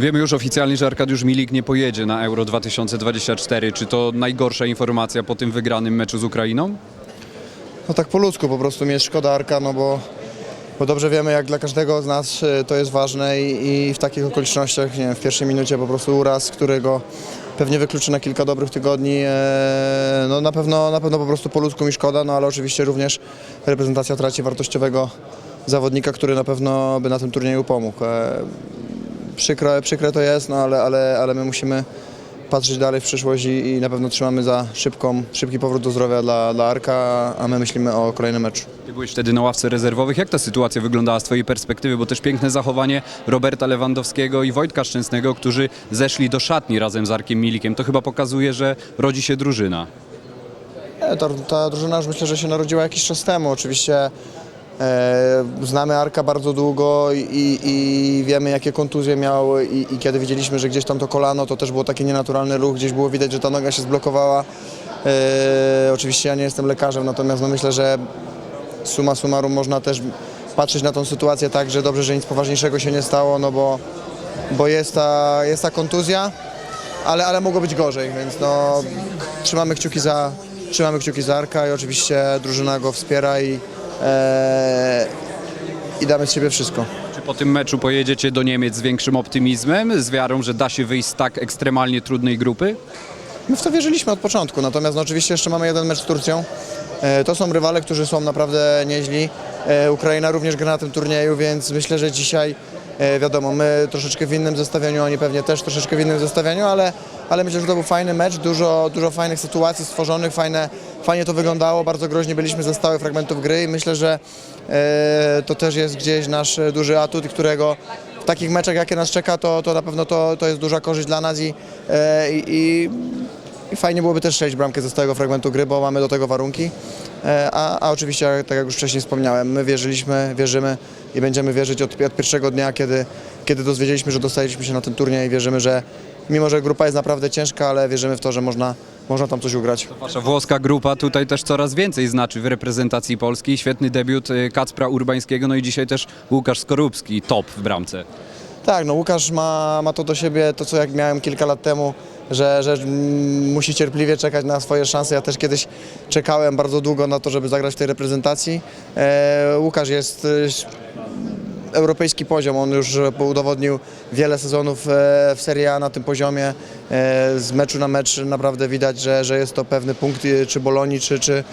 Wiemy już oficjalnie, że Arkadiusz Milik nie pojedzie na Euro 2024. Czy to najgorsza informacja po tym wygranym meczu z Ukrainą? No tak po ludzku po prostu mi jest szkoda Arka, no bo, bo dobrze wiemy jak dla każdego z nas e, to jest ważne i, i w takich okolicznościach, nie wiem, w pierwszej minucie po prostu uraz, którego pewnie wykluczy na kilka dobrych tygodni, e, no na pewno, na pewno po prostu po ludzku mi szkoda, no ale oczywiście również reprezentacja traci wartościowego zawodnika, który na pewno by na tym turnieju pomógł. Przykre, przykre to jest, no ale, ale, ale my musimy patrzeć dalej w przyszłość i, i na pewno trzymamy za szybką, szybki powrót do zdrowia dla, dla Arka, a my myślimy o kolejnym meczu. Ty byłeś wtedy na ławce rezerwowych. Jak ta sytuacja wyglądała z Twojej perspektywy? Bo też piękne zachowanie Roberta Lewandowskiego i Wojtka Szczęsnego, którzy zeszli do szatni razem z Arkiem Milikiem. To chyba pokazuje, że rodzi się drużyna. Nie, ta, ta drużyna już myślę, że się narodziła jakiś czas temu. Oczywiście znamy Arka bardzo długo i, i wiemy jakie kontuzje miał i, i kiedy widzieliśmy, że gdzieś tam to kolano, to też było taki nienaturalny ruch, gdzieś było widać, że ta noga się zblokowała. E, oczywiście ja nie jestem lekarzem, natomiast no myślę, że suma summarum można też patrzeć na tą sytuację tak, że dobrze, że nic poważniejszego się nie stało, no bo, bo jest, ta, jest ta kontuzja, ale, ale mogło być gorzej, więc no, trzymamy kciuki za, trzymamy kciuki za Arka i oczywiście drużyna go wspiera i, e, i damy z siebie wszystko. Czy po tym meczu pojedziecie do Niemiec z większym optymizmem, z wiarą, że da się wyjść z tak ekstremalnie trudnej grupy? My w to wierzyliśmy od początku, natomiast no, oczywiście jeszcze mamy jeden mecz z Turcją. E, To są rywale, którzy są naprawdę nieźli. E, Ukraina również gra na tym turnieju, więc myślę, że dzisiaj wiadomo, my troszeczkę w innym zestawieniu, oni pewnie też troszeczkę w innym zestawieniu, ale, ale myślę, że to był fajny mecz, dużo, dużo fajnych sytuacji stworzonych, fajne, fajnie to wyglądało, bardzo groźnie byliśmy ze stałych fragmentów gry i myślę, że e, to też jest gdzieś nasz duży atut, którego w takich meczach, jakie nas czeka, to, to na pewno to, to jest duża korzyść dla nas i, e, i, i fajnie byłoby też strzelić bramkę ze stałego fragmentu gry, bo mamy do tego warunki. E, A, a oczywiście, tak jak już wcześniej wspomniałem, my wierzyliśmy, wierzymy i będziemy wierzyć od, od pierwszego dnia, kiedy, kiedy dozwiedzieliśmy, że dostaliśmy się na ten turniej i wierzymy, że mimo, że grupa jest naprawdę ciężka, ale wierzymy w to, że można, można tam coś ugrać. Wasza włoska grupa tutaj też coraz więcej znaczy w reprezentacji Polski. Świetny debiut y, Kacpra Urbańskiego, no i dzisiaj też Łukasz Skorupski, top w bramce. Tak, no Łukasz ma, ma to do siebie, to co jak miałem kilka lat temu, że, że mm, musi cierpliwie czekać na swoje szanse. Ja też kiedyś czekałem bardzo długo na to, żeby zagrać w tej reprezentacji. E, Łukasz jest e, europejski poziom, on już udowodnił wiele sezonów e, w Serie A na tym poziomie. E, Z meczu na mecz naprawdę widać, że, że jest to pewny punkt e, czy Bolonii, czy, czy,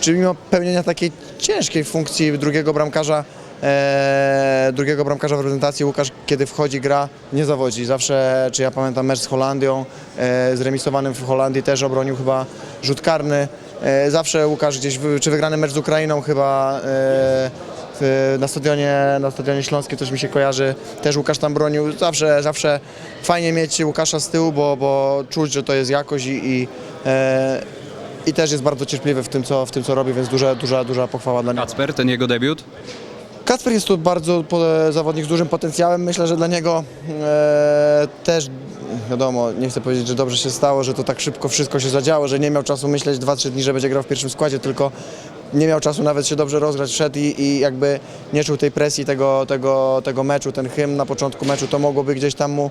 czy mimo pełnienia takiej ciężkiej funkcji drugiego bramkarza, e, drugiego bramkarza w reprezentacji, Łukasz kiedy wchodzi, gra, nie zawodzi. Zawsze, czy ja pamiętam mecz z Holandią, e, zremisowanym w Holandii też obronił chyba rzut karny. E, zawsze Łukasz gdzieś, czy wygrany mecz z Ukrainą chyba e, na stadionie, na stadionie Śląskim też mi się kojarzy, też Łukasz tam bronił. Zawsze, zawsze fajnie mieć Łukasza z tyłu, bo, bo czuć, że to jest jakość i, i e, i też jest bardzo cierpliwy w tym, co, w tym, co robi, więc duża, duża, duża pochwała dla niego. Kacper, ten jego debiut? Kacper jest tu bardzo zawodnik z dużym potencjałem. Myślę, że dla niego e, też, wiadomo, nie chcę powiedzieć, że dobrze się stało, że to tak szybko wszystko się zadziało, że nie miał czasu myśleć 2-3 dni, że będzie grał w pierwszym składzie, tylko nie miał czasu nawet się dobrze rozgrać, wszedł i, i jakby nie czuł tej presji tego, tego, tego meczu, ten hymn na początku meczu, to mogłoby gdzieś tam mu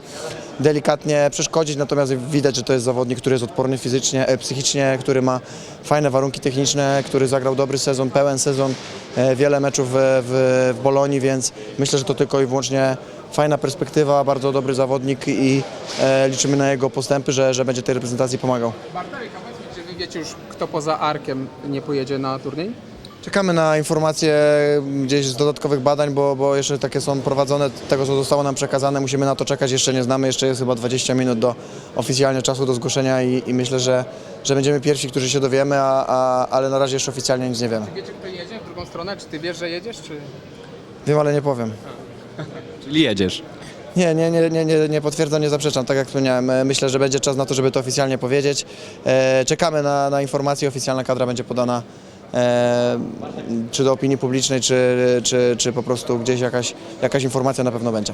delikatnie przeszkodzić, natomiast widać, że to jest zawodnik, który jest odporny fizycznie, e, psychicznie, który ma fajne warunki techniczne, który zagrał dobry sezon, pełen sezon, e, wiele meczów w, w, w Bolonii, więc myślę, że to tylko i wyłącznie fajna perspektywa, bardzo dobry zawodnik i e, liczymy na jego postępy, że, że będzie tej reprezentacji pomagał. Czy wiecie już, kto poza Arkiem nie pojedzie na turniej? Czekamy na informacje gdzieś z dodatkowych badań, bo, bo jeszcze takie są prowadzone, tego co zostało nam przekazane, musimy na to czekać, jeszcze nie znamy, jeszcze jest chyba 20 minut do oficjalnie czasu do zgłoszenia i, i myślę, że, że będziemy pierwsi, którzy się dowiemy, a, a, ale na razie jeszcze oficjalnie nic nie wiemy. Wiecie, kto jedzie w drugą stronę? Czy ty wiesz, że jedziesz, czy... Wiem, ale nie powiem. Czyli jedziesz. Nie, nie, nie, nie, nie, nie potwierdzam, nie zaprzeczam, tak jak wspomniałem. e, Myślę, że będzie czas na to, żeby to oficjalnie powiedzieć. E, czekamy na, na informacje, oficjalna kadra będzie podana e, czy do opinii publicznej, czy, czy, czy po prostu gdzieś jakaś, jakaś informacja na pewno będzie.